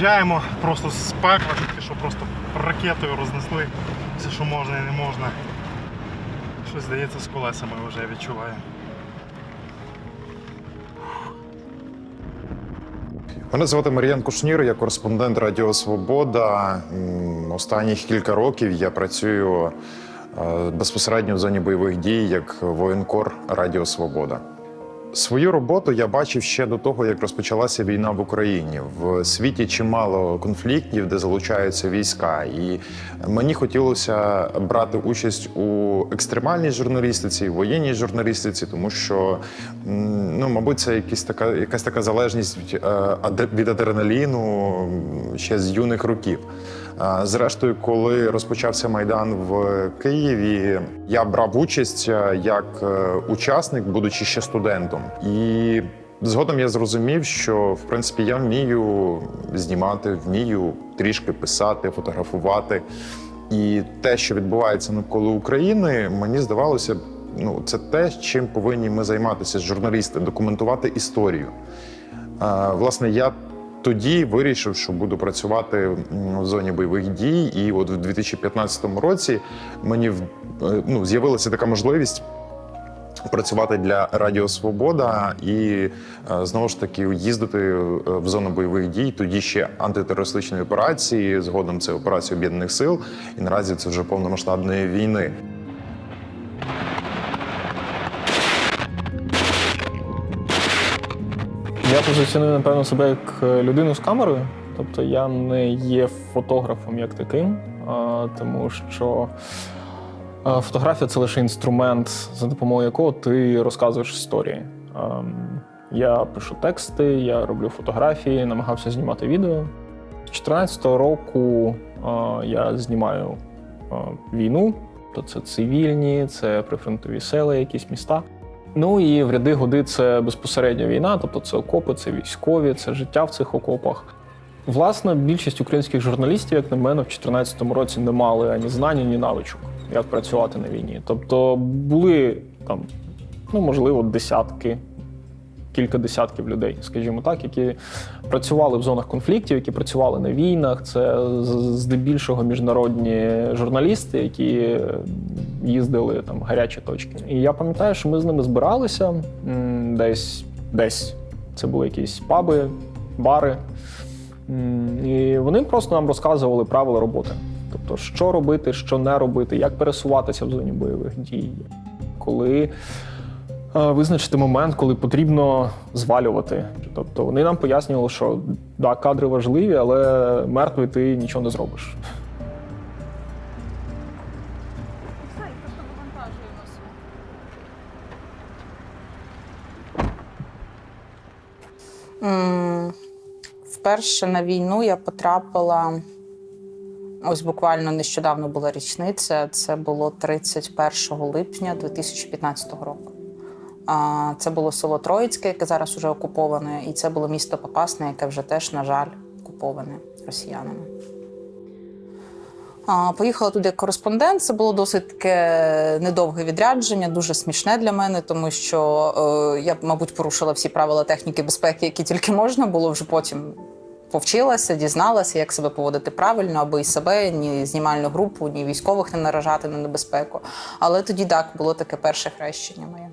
виїжджаємо просто з пекла, тільки що просто ракетою рознесли все, що можна і не можна. Щось здається з колесами вже відчуваю. Мене звати Мар'ян Кушнір, я кореспондент Радіо Свобода. М, Останніх кілька років я працюю е, безпосередньо в зоні бойових дій як воєнкор Радіо Свобода. Свою роботу я бачив ще до того, як розпочалася війна в Україні. В світі чимало конфліктів, де залучаються війська, і мені хотілося брати участь у екстремальній журналістиці, воєнній журналістиці, тому що ну, мабуть, це якась така, якась така залежність е, від адреналіну ще з юних років. Зрештою, коли розпочався майдан в Києві, я брав участь е, як е, учасник, будучи ще студентом. І згодом я зрозумів, що в принципі я вмію знімати, вмію трішки писати, фотографувати. І те, що відбувається навколо України, мені здавалося, ну це те, чим повинні ми займатися журналісти, документувати історію. Власне, я тоді вирішив, що буду працювати в зоні бойових дій. І от в 2015 році мені е, ну, з'явилася така можливість. Працювати для Радіо Свобода і е, знову ж таки їздити е, в зону бойових дій. Тоді ще антитерористичної операції. Згодом це операція об'єднаних сил, і наразі це вже повномасштабної війни. Я позиціоную, напевно, себе як е, людину з камерою. Тобто я не є фотографом як таким, тому що е, фотографія це лише інструмент, за допомогою якого ти розказуєш історії. Ем, Я пишу тексти, я роблю фотографії, намагався знімати відео. З 2014 року е, я знімаю війну, то це цивільні, це прифронтові села, якісь міста. Ну і в ряди годи це безпосередньо війна, тобто це окопи, це військові, це життя в цих окопах. Власне, більшість українських журналістів, як на мене, в 2014 році не мали ані знань, ані навичок, як працювати на війні. Тобто були там, ну можливо, десятки, кілька десятків людей, скажімо так, які працювали в зонах конфліктів, які працювали на війнах. Це здебільшого міжнародні журналісти, які їздили там гарячі точки. І я пам'ятаю, що ми з ними збиралися десь, десь. Це були якісь паби, бари. І вони просто нам розказували правила роботи. Тобто, що робити, що не робити, як пересуватися в зоні бойових дій, коли визначити момент, коли потрібно звалювати. Тобто вони нам пояснювали, що да, кадри важливі, але мертвий ти нічого не зробиш. Вперше на війну я потрапила. Ось буквально нещодавно була річниця. Це було 31 липня 2015 року. Це було село Троїцьке, яке зараз уже окуповане, і це було місто Попасне, яке вже теж, на жаль, окуповане росіянами. Поїхала туди як кореспондент. Це було досить таке недовге відрядження, дуже смішне для мене, тому що е, я, мабуть, порушила всі правила техніки безпеки, які тільки можна було вже потім. Повчилася, дізналася, як себе поводити правильно, аби і себе, ні знімальну групу, ні військових не наражати на небезпеку. Але тоді так було таке перше хрещення моє.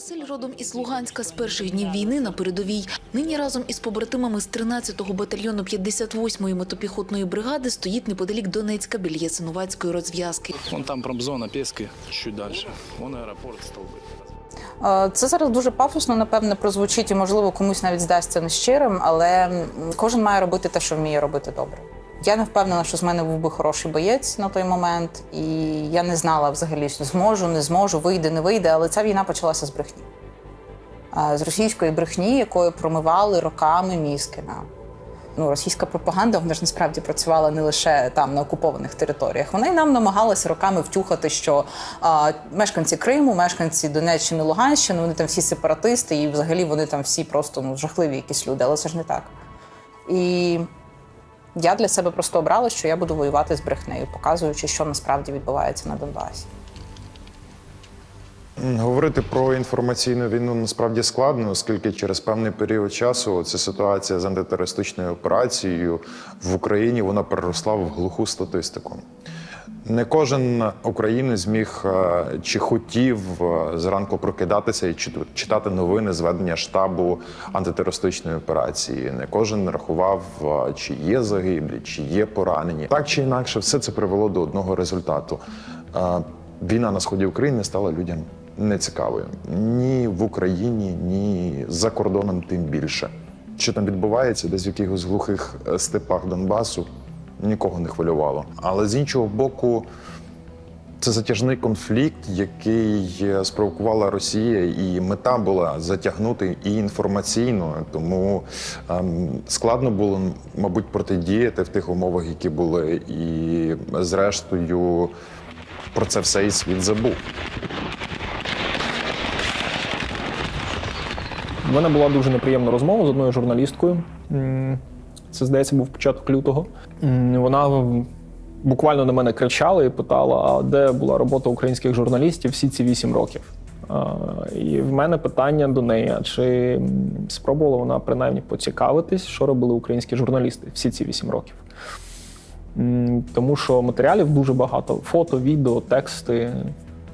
Василь родом із Луганська з перших днів війни на передовій. Нині разом із побратимами з 13-го батальйону 58-ї мотопіхотної бригади стоїть неподалік Донецька біля Ясиновацької розв'язки. Вон там промзона Пески, чуть дальше. Вон аэропорт, столбы. Е, Це зараз дуже пафосно, напевне, прозвучить і, можливо, комусь навіть здасться нещирим, але кожен має робити те, що вміє робити добре. Я не впевнена, що з мене був би хороший боєць на той момент, і я не знала взагалі, що зможу, не зможу, вийде, не вийде. Але ця війна почалася з брехні. З російської брехні, якою промивали роками мізки. Ну, російська пропаганда вона ж насправді працювала не лише там на окупованих територіях. Вона й нам намагалася роками втюхати, що а, мешканці Криму, мешканці Донеччини, Луганщини, вони там всі сепаратисти, і взагалі вони там всі просто ну, жахливі якісь люди, але це ж не так. І я для себе просто обрала, що я буду воювати з брехнею, показуючи, що насправді відбувається на Донбасі. Говорити про інформаційну війну насправді складно, оскільки через певний період часу ця ситуація з антитерористичною операцією в Україні вона переросла в глуху статистику. Не кожен українець зміг е, чи хотів е, зранку прокидатися і читати новини з ведення штабу антитерористичної операції. Не кожен рахував, е, чи є загиблі, чи є поранені. Так чи інакше, все це привело до одного результату. Війна на сході України стала людям нецікавою ні в Україні, ні за кордоном, тим більше. Що там відбувається, десь в якихось глухих степах Донбасу, нікого не хвилювало. Але з іншого боку, це затяжний конфлікт, який е, спровокувала Росія, і мета була затягнути і інформаційно. Тому ем, складно було, мабуть, протидіяти в тих умовах, які були. І зрештою про це все і світ забув. У мене була дуже неприємна розмова з одною журналісткою. Це, здається, був початок лютого. Вона буквально на мене кричала і питала, а де була робота українських журналістів всі ці вісім років. І в мене питання до неї: чи спробувала вона принаймні поцікавитись, що робили українські журналісти всі ці вісім років? Тому що матеріалів дуже багато: фото, відео, тексти,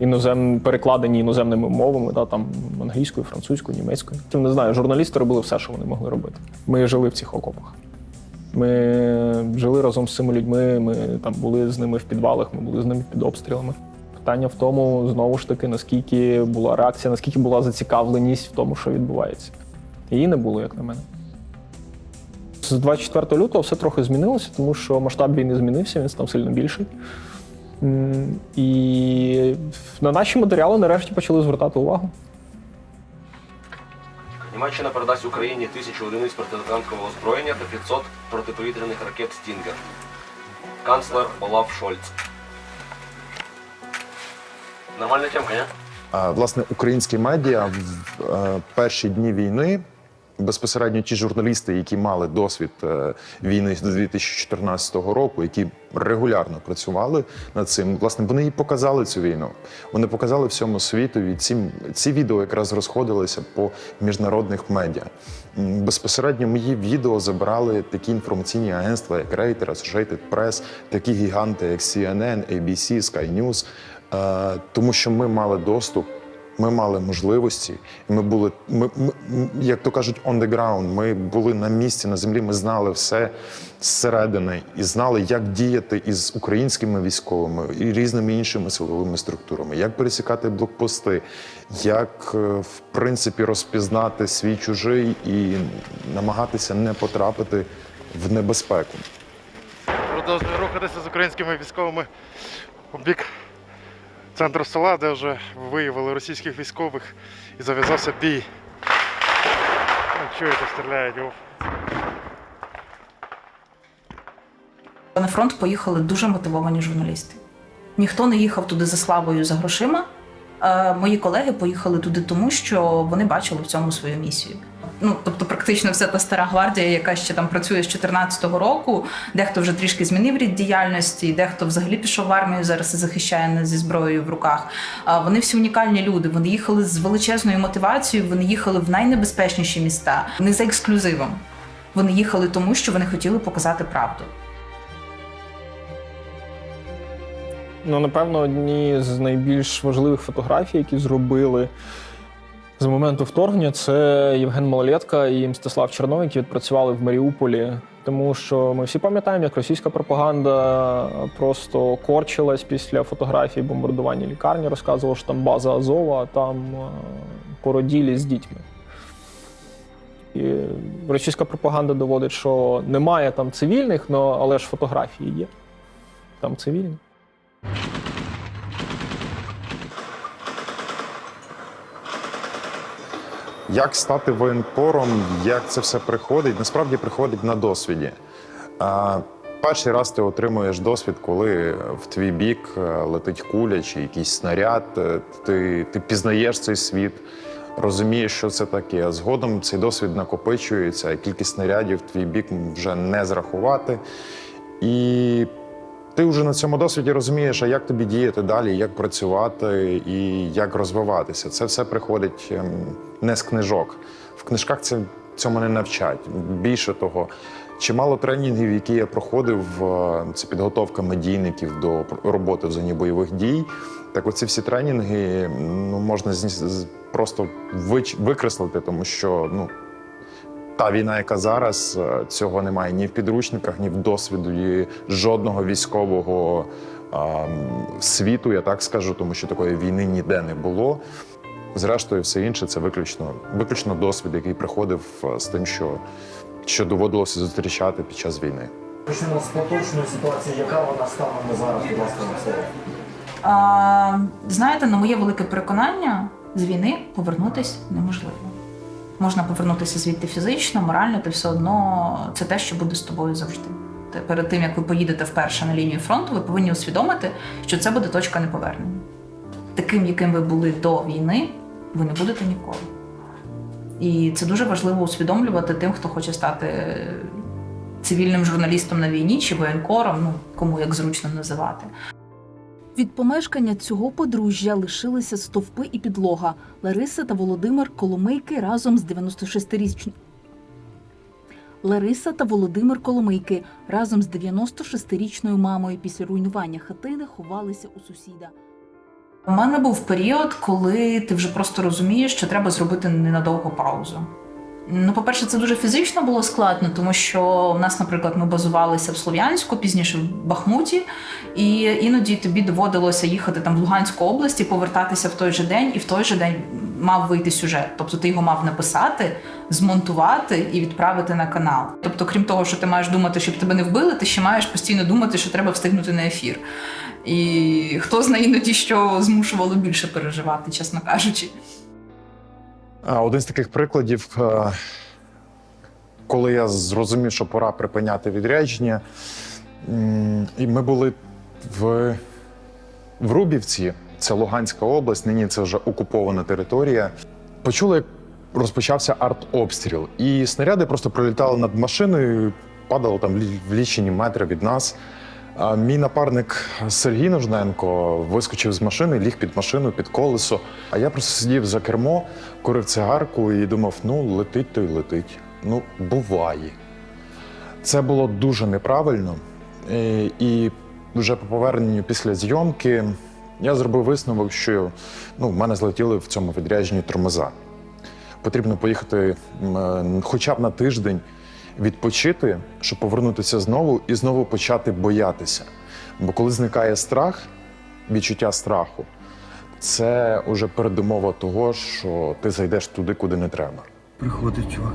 інозем... перекладені іноземними мовами, да, там англійською, французькою, німецькою. Не знаю, журналісти робили все, що вони могли робити. Ми жили в цих окопах. Ми жили разом з цими людьми, ми там були з ними в підвалах, ми були з ними під обстрілами. Питання в тому, знову ж таки, наскільки була реакція, наскільки була зацікавленість в тому, що відбувається. Її не було, як на мене. З 24 лютого все трохи змінилося, тому що масштаб війни змінився, він став сильно більший. І на наші матеріали нарешті почали звертати увагу. Німеччина передасть Україні тисячу одиниць протитанкового озброєння та 500 протиповітряних ракет Стінгер. Канцлер Олаф Шольц. Нормальна темка, ні? Власне, українські медіа в е, перші дні війни. Безпосередньо ті журналісти, які мали досвід е, війни з 2014 року, які регулярно працювали над цим, власне, вони і показали цю війну. Вони показали всьому світові. Ці, ці відео якраз розходилися по міжнародних медіа. Безпосередньо мої відео забирали такі інформаційні агентства, як Reuters, Associated Press, такі гіганти, як CNN, ABC, Sky News, е, тому що ми мали доступ. Ми мали можливості, і ми були, ми, ми, як то кажуть, on the ground. Ми були на місці, на землі. Ми знали все зсередини і знали, як діяти із українськими військовими і різними іншими силовими структурами, як пересікати блокпости, як е, в принципі розпізнати свій чужий і намагатися не потрапити в небезпеку. Продовжую рухатися з українськими військовими у бік центру села, де вже виявили російських військових і зав'язався бій. Ну, Чуєте, стріляють. На фронт поїхали дуже мотивовані журналісти. Ніхто не їхав туди за славою за грошима. Е, Мої колеги поїхали туди тому, що вони бачили в цьому свою місію. Ну, тобто, практично вся та стара гвардія, яка ще там працює з 2014 року, дехто вже трішки змінив рід діяльності, дехто взагалі пішов в армію зараз і захищає нас зі зброєю в руках. А Вони всі унікальні люди. Вони їхали з величезною мотивацією. Вони їхали в найнебезпечніші міста, не за ексклюзивом. Вони їхали тому, що вони хотіли показати правду. Ну, напевно, одні з найбільш важливих фотографій, які зробили з моменту вторгнення, це Євген Малолетка і Мстислав Чернов, які відпрацювали в Маріуполі. Тому що ми всі пам'ятаємо, як російська пропаганда просто корчилась після фотографій бомбардування лікарні, розказувала, що там база Азова, а там е, породілі з дітьми. І російська пропаганда доводить, що немає там цивільних, але ж фотографії є. Там цивільні. Як стати воєнкором, як це все приходить? Насправді приходить на досвіді. Перший раз ти отримуєш досвід, коли в твій бік е, летить куля чи якийсь снаряд. е, Ти, ти пізнаєш цей світ, розумієш, що це таке. А згодом цей досвід накопичується, і кількість снарядів в твій бік вже не зрахувати. І ти вже на цьому досвіді розумієш, а як тобі діяти далі, як працювати і як розвиватися. Це все приходить ем, не з книжок. В книжках це цьому не навчать. Більше того, чимало тренінгів, які я проходив, е, це підготовка медійників до роботи в зоні бойових дій. Так, оці всі тренінги ну, можна просто викреслити, тому що ну, та війна, яка зараз, е, цього немає ні в підручниках, ні в досвіді жодного військового а, світу, я так скажу, тому що такої війни ніде не було. Зрештою, все інше це виключно, виключно досвід, який приходив е, з тим, що, що доводилося зустрічати під час війни. Почнемо з поточної ситуації, яка вона станом на зараз, будь ласка, на. А, знаєте, на моє велике переконання, з війни повернутися неможливо. Можна повернутися звідти фізично, морально, ти все одно це те, що буде з тобою завжди. Перед тим як ви поїдете вперше на лінію фронту, ви повинні усвідомити, що це буде точка неповернення. Таким, яким ви були до війни, ви не будете ніколи. І це дуже важливо усвідомлювати тим, хто хоче стати цивільним журналістом на війні чи воєнкором, ну кому як зручно називати. Від помешкання цього подружжя лишилися стовпи і підлога. Лариса та Володимир Коломийки разом з 96-річним. Лариса та Володимир Коломийки разом з 96-річною мамою після руйнування хатини ховалися у сусіда. У мене був період, коли ти вже просто розумієш, що треба зробити ненадовго паузу. Ну, по-перше, це дуже фізично було складно, тому що у нас, наприклад, ми базувалися в Слов'янську, пізніше в Бахмуті, і іноді тобі доводилося їхати там в Луганську область і повертатися в той же день, і в той же день мав вийти сюжет. Тобто ти його мав написати, змонтувати і відправити на канал. Тобто, крім того, що ти маєш думати, щоб тебе не вбили, ти ще маєш постійно думати, що треба встигнути на ефір. І хто знає іноді, що змушувало більше переживати, чесно кажучи. Один з таких прикладів, е, коли я зрозумів, що пора припиняти відрядження, і ми були в, в Рубівці, це Луганська область, нині це вже окупована територія. Почули, як розпочався артобстріл, і снаряди просто пролітали над машиною, падали там в лічені метри від нас. Мій напарник Сергій Нужненко вискочив з машини, ліг під машину, під колесо. А я просто сидів за кермо, курив цигарку і думав: ну, летить то й летить. Ну, буває. Це було дуже неправильно. Е, І вже по поверненню після зйомки я зробив висновок, що ну, в мене злетіли в цьому відрядженні тормоза. Потрібно поїхати е, хоча б на тиждень відпочити, щоб повернутися знову і знову почати боятися. Бо коли зникає страх, відчуття страху, це вже передумова того, що ти зайдеш туди, куди не треба. Приходить чувак.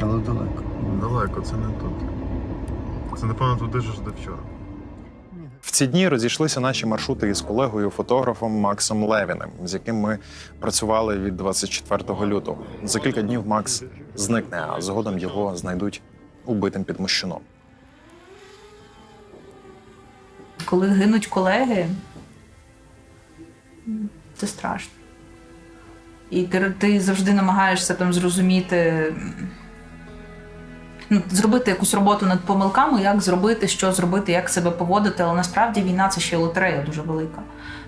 Але далеко. Далеко, це не тут. Це, напевно, туди ж де вчора. В ці дні розійшлися наші маршрути із колегою, фотографом Максом Левіним, з яким ми працювали від 24 лютого. За кілька днів Макс зникне, а згодом його знайдуть убитим під мощуном. Коли гинуть колеги, це страшно. І ти, завжди намагаєшся там зрозуміти, зробити якусь роботу над помилками, як зробити, що зробити, як себе поводити. Але насправді війна це ще лотерея дуже велика.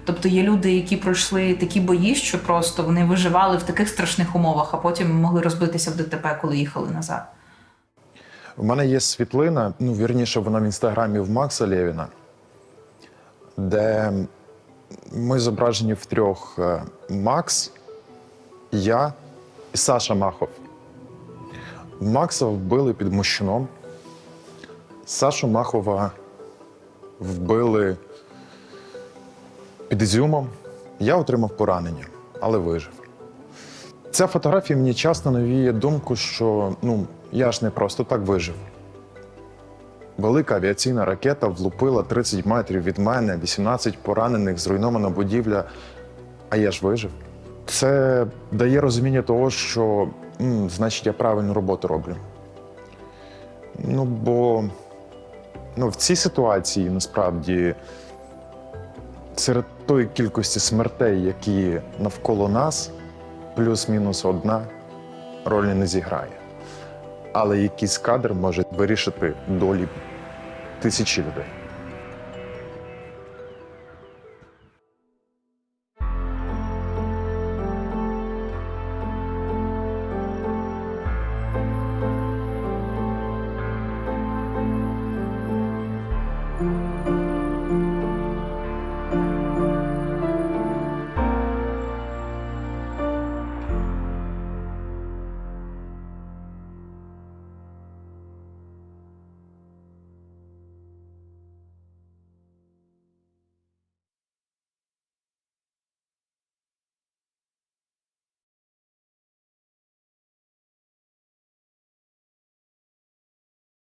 Тобто є люди, які пройшли такі бої, що просто вони виживали в таких страшних умовах, а потім могли розбитися в ДТП, коли їхали назад. У мене є світлина, ну вірніше, вона в інстаграмі в Макса Лєвіна, де ми зображені втрьох е, Макс, я і Саша Махов. Макса вбили під Мощуном. Сашу Махова вбили під Ізюмом. Я отримав поранення, але вижив. Ця фотографія мені часто навіє думку, що ну, я ж не просто так вижив. Велика авіаційна ракета влупила 30 метрів від мене, 18 поранених, зруйнована будівля, а я ж вижив. Це дає розуміння того, що значить я правильну роботу роблю. Ну, бо ну, в цій ситуації насправді серед тої кількості смертей, які навколо нас, плюс-мінус одна ролі не зіграє. Але якийсь кадр може вирішити долі тисячі людей.